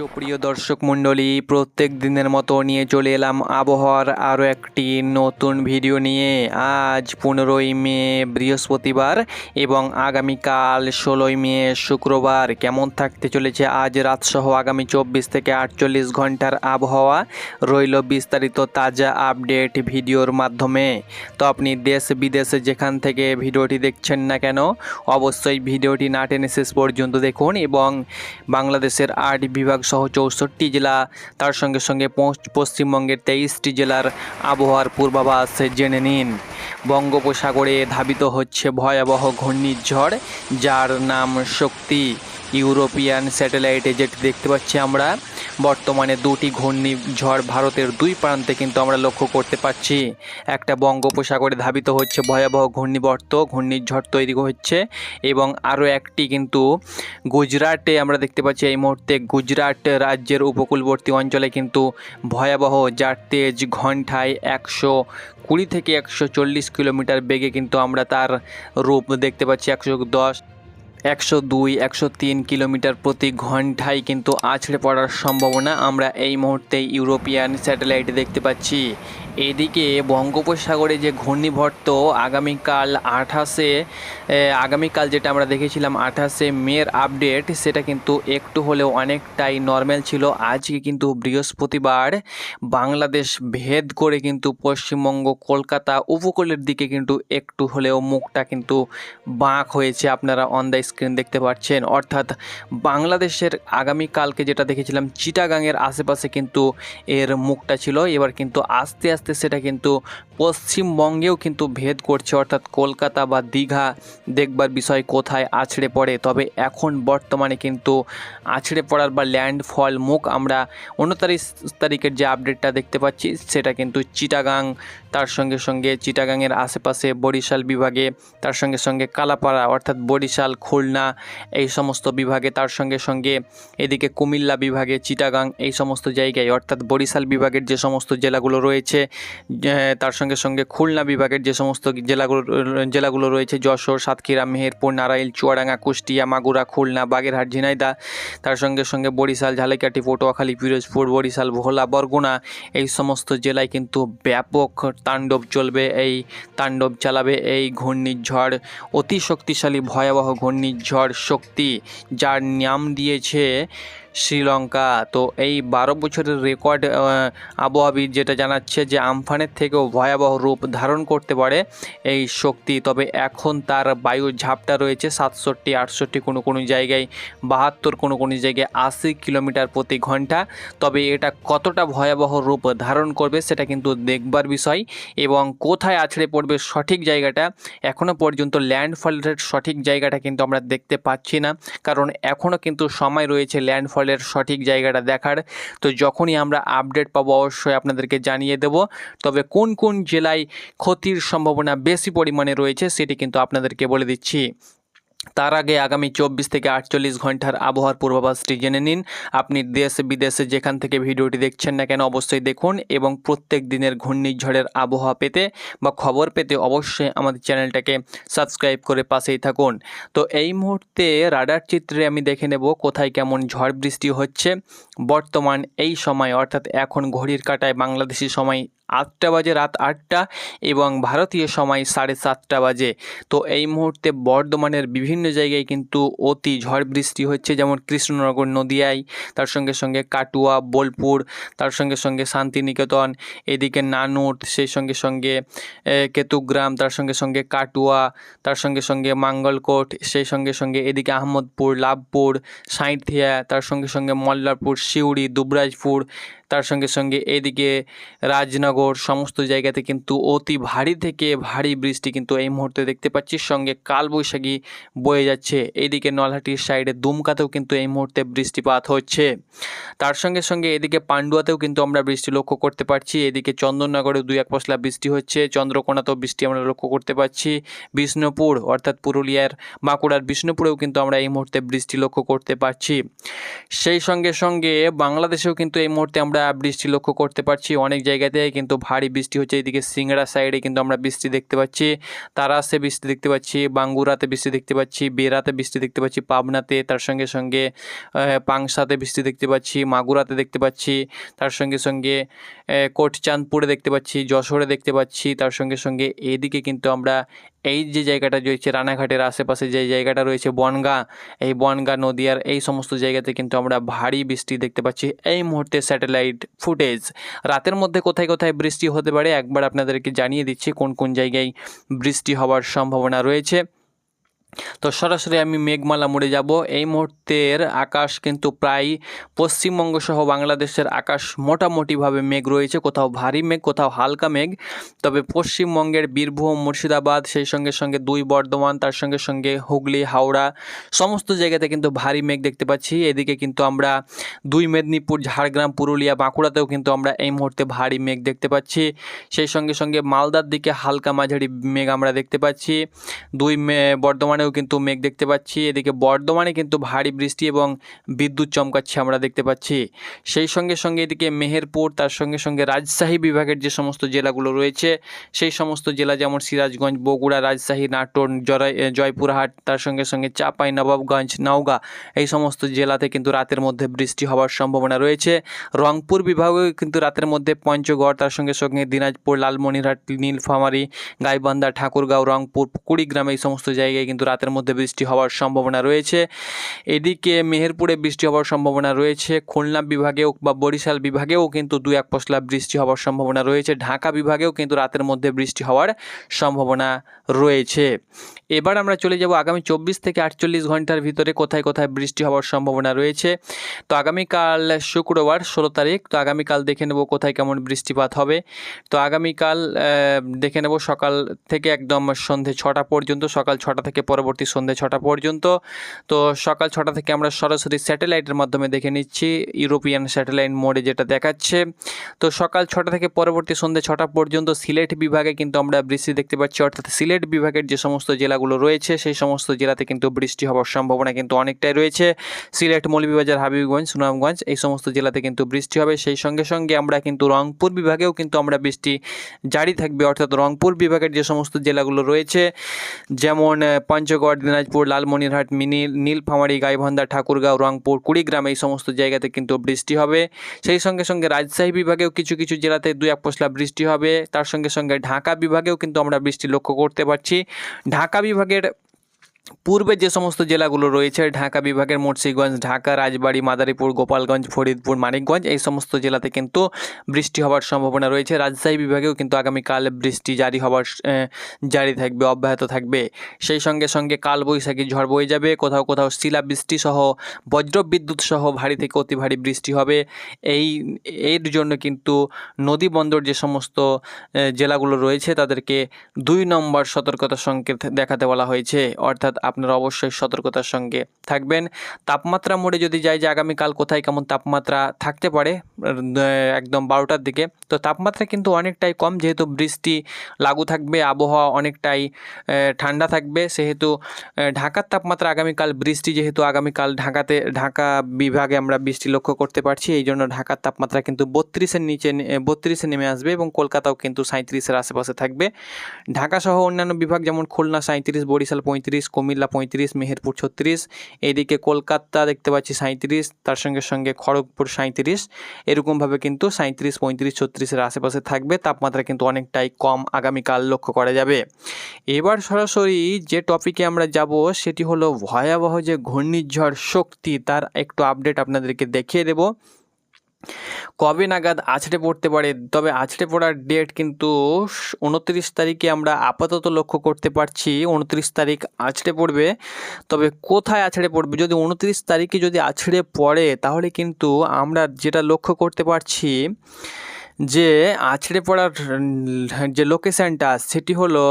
সুপ্রিয় দর্শক মণ্ডলী, প্রত্যেক দিনের মতো নিয়ে চলে এলাম আবহাওয়ার আরও একটি নতুন ভিডিও নিয়ে। আজ পনেরোই মে, বৃহস্পতিবার এবং আগামীকাল ষোলোই মে, শুক্রবার। কেমন থাকতে চলেছে আজ রাতসহ আগামী চব্বিশ থেকে আটচল্লিশ ঘণ্টার আবহাওয়া? রইল বিস্তারিত তাজা আপডেট ভিডিওর মাধ্যমে। তো আপনি দেশ বিদেশে যেখান থেকে ভিডিওটি দেখছেন না কেন, অবশ্যই ভিডিওটি না টেনে শেষ পর্যন্ত দেখুন এবং বাংলাদেশের আট বিভাগ সহ চৌষট্টি জেলা। তার সঙ্গে সঙ্গে পশ্চ- পশ্চিমবঙ্গের তেইশটি জেলার আবহাওয়ার পূর্বাভাস জেনে নিন। বঙ্গোপসাগরে ধাবিত হচ্ছে ভয়াবহ ঘূর্ণিঝড়, যার নাম শক্তি। ইউরোপিয়ান স্যাটেলাইটে যেটি দেখতে পাচ্ছি আমরা বর্তমানে দুটি ঘূর্ণিঝড় ভারতের দুই প্রান্তে কিন্তু আমরা লক্ষ্য করতে পারছি একটা বঙ্গোপসাগরে ধাবিত হচ্ছে ভয়াবহ ঘূর্ণিবর্ত, ঘূর্ণিঝড় তৈরি হচ্ছে এবং আরও একটি কিন্তু গুজরাটে আমরা দেখতে পাচ্ছি এই মুহূর্তে গুজরাট রাজ্যের উপকূলবর্তী অঞ্চলে কিন্তু ভয়াবহ যার তেজ ঘন্টায় একশো কুড়ি থেকে একশো চল্লিশ কিলোমিটার বেগে কিন্তু আমরা তার রূপ দেখতে পাচ্ছি। একশো দশ একশো দুই, একশো তিন কিলোমিটার প্রতি ঘন্টায় কিন্তু আছড়ে পড়ার সম্ভাবনা আমরা এই মুহূর্তে ইউরোপিয়ান স্যাটেলাইটে দেখতে পাচ্ছি। এদিকে বঙ্গোপসাগরে যে ঘূর্ণিবর্ত আগামীকাল আঠাশে আগামীকাল যেটা আমরা দেখেছিলাম আঠাশে মের আপডেট, সেটা কিন্তু একটু হলেও অনেকটাই নর্মাল ছিল। আজকে কিন্তু বৃহস্পতিবার বাংলাদেশ ভেদ করে কিন্তু পশ্চিমবঙ্গ, কলকাতা উপকূলের দিকে কিন্তু একটু হলেও মুখটা কিন্তু বাঁক হয়েছে আপনারা অন দ্য স্ক্রিন দেখতে পাচ্ছেন। অর্থাৎ বাংলাদেশের আগামীকালকে যেটা দেখেছিলাম, চিটাগাংয়ের আশেপাশে কিন্তু এর মুখটা ছিল। এবার কিন্তু আস্তে আস্তে সেটা কিন্তু পশ্চিমবঙ্গেও কিন্তু ভেদ করছে। অর্থাৎ কলকাতা বা দীঘা দেখবার বিষয় কোথায় আছড়ে পড়ে। তবে এখন বর্তমানে কিন্তু আছড়ে পড়ার বা ল্যান্ডফল মুখ আমরা উনতারিশ তারিখের যে আপডেটটা দেখতে পাচ্ছি, সেটা কিন্তু চিটাগাং, তার সঙ্গে সঙ্গে চিটাগাংয়ের আশেপাশে বরিশাল বিভাগে, তার সঙ্গে সঙ্গে কালাপাড়া, অর্থাৎ বরিশাল, খুলনা, এই সমস্ত বিভাগে, তার সঙ্গে সঙ্গে এদিকে কুমিল্লা বিভাগে, চিটাগাং, এই সমস্ত জায়গায়, অর্থাৎ বরিশাল বিভাগের যে সমস্ত জেলাগুলো রয়েছে তার সঙ্গে সঙ্গে খুলনা বিভাগের যে সমস্ত জেলাগুলো জেলাগুলো রয়েছে, যশোর, সাতক্ষীরা, মেহেরপুর, নারাইল, চুয়াডাঙ্গা, কুষ্টিয়া, মাগুরা, খুলনা, বাগেরহাট, ঝিনাইদা, তার সঙ্গে সঙ্গে বরিশাল, ঝালকাঠি, পটুয়াখালী, পিরোজপুর, বরিশাল, ভোলা, বরগুনা, এই সমস্ত জেলায় কিন্তু ব্যাপক তাণ্ডব চলবে, এই তাণ্ডব চালাবে, এই ঘূর্ণিঝড়, অতি শক্তিশালী ভয়াবহ ঘূর্ণিঝড় শক্তি, যার নাম দিয়েছে শ্রীলঙ্কা। তো এই বারো বছরের রেকর্ড আবহাওয়াবিদ যেটা জানাচ্ছে যে আমফানের থেকেও ভয়াবহ রূপ ধারণ করতে পারে এই শক্তি। তবে এখন তার বায়ুর ঝাপটা রয়েছে সাতষট্টি, আটষট্টি কোনো কোনো জায়গায়, বাহাত্তর কোনো কোনো জায়গায় আশি কিলোমিটার প্রতি ঘণ্টা। তবে এটা কতটা ভয়াবহ রূপ ধারণ করবে সেটা কিন্তু দেখবার বিষয়। এবং কোথায় আছড়ে পড়বে সঠিক জায়গাটা এখনও পর্যন্ত ল্যান্ডফলের সঠিক জায়গাটা কিন্তু আমরা দেখতে পাচ্ছি না। কারণ এখনও কিন্তু সময় রয়েছে ল্যান্ডফলের সঠিক জায়গাটা দেখার। তো যখনই আমরা আপডেট পাবো, অবশ্যই আপনাদেরকে জানিয়ে দেব। তবে কোন কোন জেলায় ক্ষতির সম্ভাবনা বেশি পরিমাণে রয়েছে, সেটি কিন্তু আপনাদেরকে বলে দিচ্ছি। তার আগে আগামী চব্বিশ থেকে আটচল্লিশ ঘণ্টার আবহাওয়ার পূর্বাভাসটি জেনে নিন। আপনি দেশ বিদেশে যেখান থেকে ভিডিওটি দেখছেন না কেন অবশ্যই দেখুন এবং প্রত্যেক দিনের ঘূর্ণিঝড়ের আবহাওয়া পেতে বা খবর পেতে অবশ্যই আমাদের চ্যানেলটাকে সাবস্ক্রাইব করে পাশেই থাকুন। তো এই মুহূর্তে রাডার চিত্রে আমি দেখে নেব কোথায় কেমন ঝড় বৃষ্টি হচ্ছে। বর্তমান এই সময় অর্থাৎ এখন ঘড়ির কাটায় বাংলাদেশি সময় আটটা বাজে রাত আটটা এবং ভারতীয় সময় সাড়ে সাতটা বাজে। তো এই মুহূর্তে বর্ধমানের বিভিন্ন জায়গায় কিন্তু অতি ঝড় বৃষ্টি হচ্ছে, যেমন কৃষ্ণনগর, নদিয়ায়, তার সঙ্গে সঙ্গে কাটুয়া, বোলপুর, তার সঙ্গে সঙ্গে শান্তিনিকেতন, এদিকে নানুর, সেই সঙ্গে সঙ্গে কেতুগ্রাম, তার সঙ্গে সঙ্গে কাটুয়া, তার সঙ্গে সঙ্গে মাঙ্গলকোট, সেই সঙ্গে সঙ্গে এদিকে আহমদপুর, লাভপুর, সাঁইথিয়া, তার সঙ্গে সঙ্গে মল্লারপুর, সিউড়ি, দুবরাজপুর তার সঙ্গে সঙ্গে এদিকে রাজনগর সমস্ত জায়গাতে কিন্তু অতি ভারী থেকে ভারী বৃষ্টি কিন্তু এই মুহূর্তে দেখতে পাচ্ছি। সঙ্গে কালবৈশাখী বয়ে যাচ্ছে। এইদিকে নলহাটির সাইডে দুমকাতেও কিন্তু এই মুহূর্তে বৃষ্টিপাত হচ্ছে। তার সঙ্গে সঙ্গে এদিকে পান্ডুয়াতেও কিন্তু আমরা বৃষ্টি লক্ষ্য করতে পারছি। এদিকে চন্দননগরে দুই এক পশলা বৃষ্টি হচ্ছে। চন্দ্রকোনাতেও বৃষ্টি আমরা লক্ষ্য করতে পারছি। বিষ্ণুপুর অর্থাৎ পুরুলিয়ার বাঁকুড়ার বিষ্ণুপুরেও কিন্তু আমরা এই মুহূর্তে বৃষ্টি লক্ষ্য করতে পারছি। সেই সঙ্গে সঙ্গে বাংলাদেশেও কিন্তু এই মুহূর্তে আমরা আমরা বৃষ্টি লক্ষ্য করতে পারছি অনেক জায়গাতে, কিন্তু ভারী বৃষ্টি হচ্ছে এদিকে সিংড়া সাইডে কিন্তু আমরা বৃষ্টি দেখতে পাচ্ছি। তারাসে বৃষ্টি দেখতে পাচ্ছি, বাঙ্গুরাতে বৃষ্টি দেখতে পাচ্ছি, বেরাতে বৃষ্টি দেখতে পাচ্ছি, পাবনাতে তার সঙ্গে সঙ্গে পাংসাতে বৃষ্টি দেখতে পাচ্ছি, মাগুরাতে দেখতে পাচ্ছি, তার সঙ্গে সঙ্গে কোটচাঁদপুরে দেখতে পাচ্ছি, যশোরে দেখতে পাচ্ছি, তার সঙ্গে সঙ্গে এদিকে কিন্তু আমরা এই যে জায়গাটা রয়েছে, রানাঘাটের আশেপাশে যে জায়গাটা রয়েছে বনগাঁ, এই বনগাঁ নদিয়ার এই সমস্ত জায়গাতে কিন্তু আমরা ভারী বৃষ্টি দেখতে পাচ্ছি। এই মুহূর্তে স্যাটেলাইট ফুটেজ রাতের মধ্যে কোথায় কোথায় বৃষ্টি হতে পারে একবার আপনাদেরকে জানিয়ে দিচ্ছি কোন কোন জায়গায় বৃষ্টি হওয়ার সম্ভাবনা রয়েছে। তো সরাসরি আমি মেঘমালা মোড়ে যাব। এই মুহূর্তের আকাশ কিন্তু প্রায় পশ্চিমবঙ্গ সহ বাংলাদেশের আকাশ মোটামুটিভাবে মেঘ রয়েছে। কোথাও ভারী মেঘ, কোথাও হালকা মেঘ। তবে পশ্চিমবঙ্গের বীরভূম, মুর্শিদাবাদ, সেই সঙ্গে সঙ্গে দুই বর্ধমান, তার সঙ্গে সঙ্গে হুগলি, হাওড়া, সমস্ত জায়গাতে কিন্তু ভারী মেঘ দেখতে পাচ্ছি। এদিকে কিন্তু আমরা দুই মেদিনীপুর, ঝাড়গ্রাম, পুরুলিয়া, বাঁকুড়াতেও কিন্তু আমরা এই মুহূর্তে ভারী মেঘ দেখতে পাচ্ছি। সেই সঙ্গে সঙ্গে মালদার দিকে হালকা মাঝারি মেঘ আমরা দেখতে পাচ্ছি। দুই মে- বর্ধমানেও কিন্তু মেঘ দেখতে পাচ্ছি। এদিকে বর্ধমানে কিন্তু ভারী বৃষ্টি এবং বিদ্যুৎ চমকাচ্ছে আমরা দেখতে পাচ্ছি। সেই সঙ্গে সঙ্গে এদিকে মেহেরপুর তার সঙ্গে সঙ্গে রাজশাহী বিভাগের যে সমস্ত জেলাগুলো রয়েছে সেই সমস্ত জেলা যেমন সিরাজগঞ্জ বগুড়া রাজশাহী নাটোর এ, জয়পুরহাট তার সঙ্গে সঙ্গে চাপাই নবাবগঞ্জ নওগাঁ এই সমস্ত জেলাতে কিন্তু রাতের মধ্যে বৃষ্টি হওয়ার সম্ভাবনা রয়েছে। রংপুর বিভাগেও কিন্তু রাতের মধ্যে পঞ্চগড় তার সঙ্গে সঙ্গে দিনাজপুর লালমনিরহাট নীলফামারী গাইবান্ধা ঠাকুরগাঁও রংপুর কুড়িগ্রাম এই সমস্ত জায়গায় কিন্তু রাতের মধ্যে বৃষ্টি হওয়ার সম্ভাবনা রয়েছে। এদিকে মেহেরপুরে বৃষ্টি হওয়ার সম্ভাবনা রয়েছে, খুলনা বিভাগেও বা বরিশাল বিভাগেও কিন্তু দু এক পশলা বৃষ্টি হওয়ার সম্ভাবনা রয়েছে। ঢাকা বিভাগেও কিন্তু রাতের মধ্যে বৃষ্টি হওয়ার সম্ভাবনা রয়েছে। এবার আমরা চলে যাব আগামী চব্বিশ থেকে আটচল্লিশ ঘণ্টার ভিতরে কোথায় কোথায় বৃষ্টি হওয়ার সম্ভাবনা রয়েছে। তো আগামীকাল শুক্রবার ষোলো তারিখ, তো আগামীকাল দেখে নেব কোথায় কেমন বৃষ্টিপাত হবে। তো আগামীকাল দেখে নেব সকাল থেকে একদম সন্ধে ছটা পর্যন্ত, সকাল ছটা থেকে পরবর্তী সন্ধে ছটা পর্যন্ত। তো সকাল ছটা থেকে আমরা সরাসরি স্যাটেলাইটের মাধ্যমে দেখে নিচ্ছি ইউরোপিয়ান স্যাটেলাইট মোডে যেটা দেখাচ্ছে। তো সকাল ছটা থেকে পরবর্তী সন্ধে ছটা পর্যন্ত সিলেট বিভাগে কিন্তু আমরা বৃষ্টি দেখতে পাচ্ছি। অর্থাৎ সিলেট বিভাগের যে সমস্ত জেলাগুলো রয়েছে সেই সমস্ত জেলাতে কিন্তু বৃষ্টি হওয়ার সম্ভাবনা কিন্তু অনেকটাই রয়েছে। সিলেট মৌলভীবাজার হাবিবগঞ্জ সুনামগঞ্জ এই সমস্ত জেলাতে কিন্তু বৃষ্টি হবে। সেই সঙ্গে সঙ্গে আমরা কিন্তু রংপুর বিভাগেও কিন্তু আমরা বৃষ্টি জারি থাকবে। অর্থাৎ রংপুর বিভাগের যে সমস্ত জেলাগুলো রয়েছে যেমন আহ, পঞ্চগড় দিনাজপুর, লালমনিরহাট, মিনি, নীলফামারি, গাইবান্ধা, ঠাকুরগাঁও, রংপুর, কুড়িগ্রাম এই সমস্ত জায়গাতে কিন্তু বৃষ্টি হবে। সেই সঙ্গে সঙ্গে রাজশাহী বিভাগেও কিছু কিছু জেলাতে দুই এক পশলা বৃষ্টি হবে। তার সঙ্গে সঙ্গে ঢাকা বিভাগেও কিন্তু আমরা বৃষ্টি লক্ষ্য করতে পারছি। ঢাকা বিভাগের পূর্বে যে সমস্ত জেলাগুলো রয়েছে, ঢাকা বিভাগের মুন্সিগঞ্জ, ঢাকা, রাজবাড়ী, মাদারীপুর, গোপালগঞ্জ, ফরিদপুর, মানিকগঞ্জ, এই সমস্ত জেলাতে কিন্তু বৃষ্টি হওয়ার সম্ভাবনা রয়েছে। রাজশাহী বিভাগেও কিন্তু আগামীকাল বৃষ্টি জারি হওয়ার জারি থাকবে, অব্যাহত থাকবে। সেই সঙ্গে সঙ্গে কালবৈশাখী ঝড় বয়ে যাবে। কোথাও কোথাও শিলাবৃষ্টি সহ বজ্র বিদ্যুৎ সহ ভারী থেকে অতি ভারী বৃষ্টি হবে। এই, এর জন্য কিন্তু নদী বন্দর যে সমস্ত জেলাগুলো রয়েছে, তাদেরকে দুই নম্বর সতর্কতা সংকেত দেখাতে বলা হয়েছে। অর্থাৎ আপনারা অবশ্যই সতর্কতার সঙ্গে থাকবেন। তাপমাত্রা মোড়ে যদি যাই যে আগামীকাল কোথায় কেমন তাপমাত্রা থাকতে পারে একদম বারোটার দিকে, তো তাপমাত্রা কিন্তু অনেকটাই কম যেহেতু বৃষ্টি লাগু থাকবে, আবহাওয়া অনেকটাই ঠান্ডা থাকবে। সেহেতু ঢাকার তাপমাত্রা আগামীকাল, বৃষ্টি যেহেতু আগামীকাল ঢাকাতে, ঢাকা বিভাগে আমরা বৃষ্টি লক্ষ্য করতে পারছি। এই জন্য ঢাকার তাপমাত্রা কিন্তু বত্রিশের নিচে বত্রিশে নেমে আসবে এবং কলকাতাও কিন্তু সাঁত্রিশের আশেপাশে থাকবে। ঢাকা সহ অন্যান্য বিভাগ যেমন খুলনা সাঁত্রিশ বরিশাল পঁয়ত্রিশ, কুমিল্লা পঁয়ত্রিশ, মেহেরপুর ছত্রিশ, এদিকে কলকাতা দেখতে পাচ্ছি সাঁত্রিশ তার সঙ্গে সঙ্গে খড়গপুর সাঁত্রিশ এরকমভাবে কিন্তু সাঁত্রিশ পঁয়ত্রিশ, ছত্রিশের আশেপাশে থাকবে, তাপমাত্রা কিন্তু অনেকটাই কম আগামীকাল লক্ষ্য করা যাবে। এবার সরাসরি যে টপিকে আমরা যাব, সেটি হলো ভয়াবহ যে ঘূর্ণিঝড় শক্তি, তার একটু আপডেট আপনাদেরকে দেখিয়ে দেব। কবে নাগাদ আছড়ে পড়তে পারে? তবে আছড়ে পড়ার ডেট কিন্তু উনত্রিশ তারিখে আমরা আপাতত লক্ষ্য করতে পারছি উনত্রিশ তারিখ আছড়ে পড়বে। তবে কোথায় আছড়ে পড়বে? যদি উনত্রিশ তারিখে যদি আছড়ে পড়ে, তাহলে কিন্তু আমরা যেটা লক্ষ্য করতে পারছি যে আছড়ে পড়ার যে লোকেশানটা সেটি হলো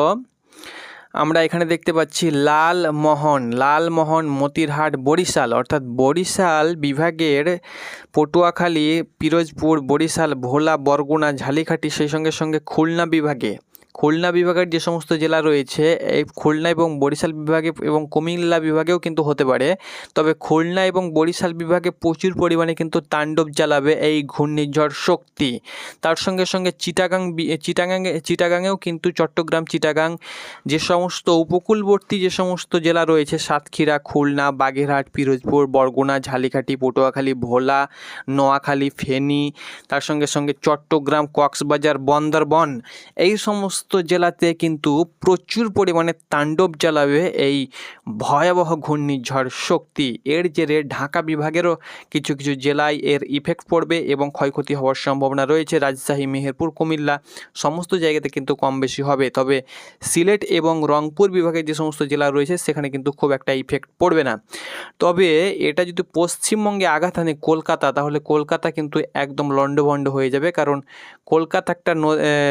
আমরা এখানে দেখতে পাচ্ছি লালমোহন লালমোহন মতিরহাট বরিশাল। অর্থাৎ বরিশাল বিভাগের পটুয়াখালী, পিরোজপুর, বরিশাল, ভোলা, বরগুনা, ঝালিখাটি, সেই সঙ্গে সঙ্গে খুলনা বিভাগে। খুলনা বিভাগের যে সমস্ত জেলা রয়েছে, এই খুলনা এবং বরিশাল বিভাগে এবং কুমিল্লা বিভাগেও কিন্তু হতে পারে। তবে খুলনা এবং বরিশাল বিভাগে প্রচুর পরিমাণে কিন্তু তাণ্ডব চালাবে এই ঘূর্ণিঝড় শক্তি। তার সঙ্গে সঙ্গে চিটাগাং চিটাগাংয়ে চিটাগাংয়েও কিন্তু চট্টগ্রাম, চিটাগাং যে সমস্ত উপকূলবর্তী যে সমস্ত জেলা রয়েছে, সাতক্ষীরা, খুলনা, বাগেরহাট, পিরোজপুর, বরগুনা ঝালিকাঠি পটুয়াখালী, ভোলা, নোয়াখালী, ফেনী, তার সঙ্গে সঙ্গে চট্টগ্রাম, কক্সবাজার, বন্দরবন, এই সমস্ত জেলাতে কিন্তু প্রচুর পরিমাণে তাণ্ডব চালাবে এই ভয়াবহ ঘূর্ণিঝড় শক্তি। এর জেরে ঢাকা বিভাগেরও কিছু কিছু জেলায় এর ইফেক্ট পড়বে এবং ক্ষয়ক্ষতি হওয়ার সম্ভাবনা রয়েছে। রাজশাহী, মেহেরপুর, কুমিল্লা সমস্ত জায়গাতে কিন্তু কম বেশি হবে। তবে সিলেট এবং রংপুর বিভাগের যে সমস্ত জেলা রয়েছে, সেখানে কিন্তু খুব একটা ইফেক্ট পড়বে না। তবে এটা যদি পশ্চিমবঙ্গে আঘাত আনে কলকাতা, তাহলে কলকাতা কিন্তু একদম লণ্ডভণ্ড হয়ে যাবে। কারণ কলকাতা একটা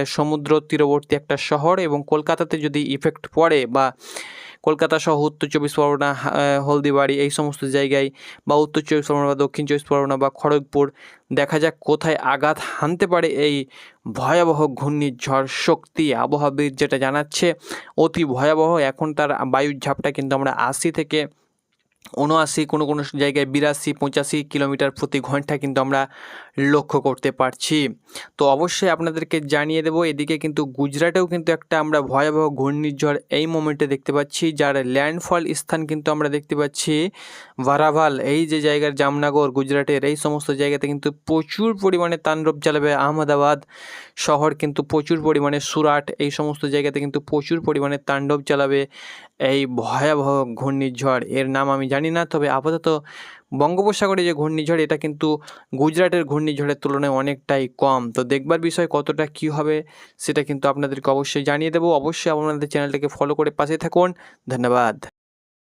সমুদ্র তীরবর্তী একটা শহর এবং কলকাতাতে যদি ইফেক্ট পড়ে বা কলকাতা সহ উত্তর চব্বিশ পরগনা হলদিবাড়ি এই সমস্ত জায়গায় বা উত্তর চব্বিশ পরগনা বা দক্ষিণ চব্বিশ পরগনা বা খড়গপুর, দেখা যাক কোথায় আঘাত হানতে পারে এই ভয়াবহ ঘূর্ণিঝড় শক্তি আবহাওয়াবিদ যেটা জানাচ্ছে, অতি ভয়াবহ। এখন তার বায়ুর ঝাপটা কিন্তু আমরা আশি থেকে উনআশি, কোনো কোনো জায়গায় বিরাশি, পঁচাশি কিলোমিটার প্রতি ঘণ্টা কিন্তু আমরা লক্ষ্য করতে পারছি। তো অবশ্যই আপনাদেরকে জানিয়ে দেবো, এদিকে কিন্তু গুজরাটেও কিন্তু একটা আমরা ভয়াবহ ঘূর্ণিঝড় এই মোমেন্টে দেখতে পাচ্ছি, যার ল্যান্ডফল স্থান কিন্তু আমরা দেখতে পাচ্ছি ভারাভাল। এই যে জায়গার জামনগর, গুজরাটের এই সমস্ত জায়গাতে কিন্তু প্রচুর পরিমাণে তাণ্ডব চালাবে আহমেদাবাদ শহর, কিন্তু প্রচুর পরিমাণে সুরাট, এই সমস্ত জায়গাতে কিন্তু প্রচুর পরিমাণে তাণ্ডব চালাবে এই ভয়াবহ ঘূর্ণিঝড়। এর নাম আমি জানি না, তবে আপাতত বঙ্গোপসাগরে যে ঘূর্ণিঝড়, এটা কিন্তু গুজরাটের ঘূর্ণিঝড়ের তুলনায় অনেকটাই কম। তো দেখবার বিষয় কতটা কি হবে, সেটা কিন্তু আপনাদেরকে অবশ্যই জানিয়ে দেবো। অবশ্যই আপনাদের চ্যানেলটাকে ফলো করে পাশে থাকুন। ধন্যবাদ।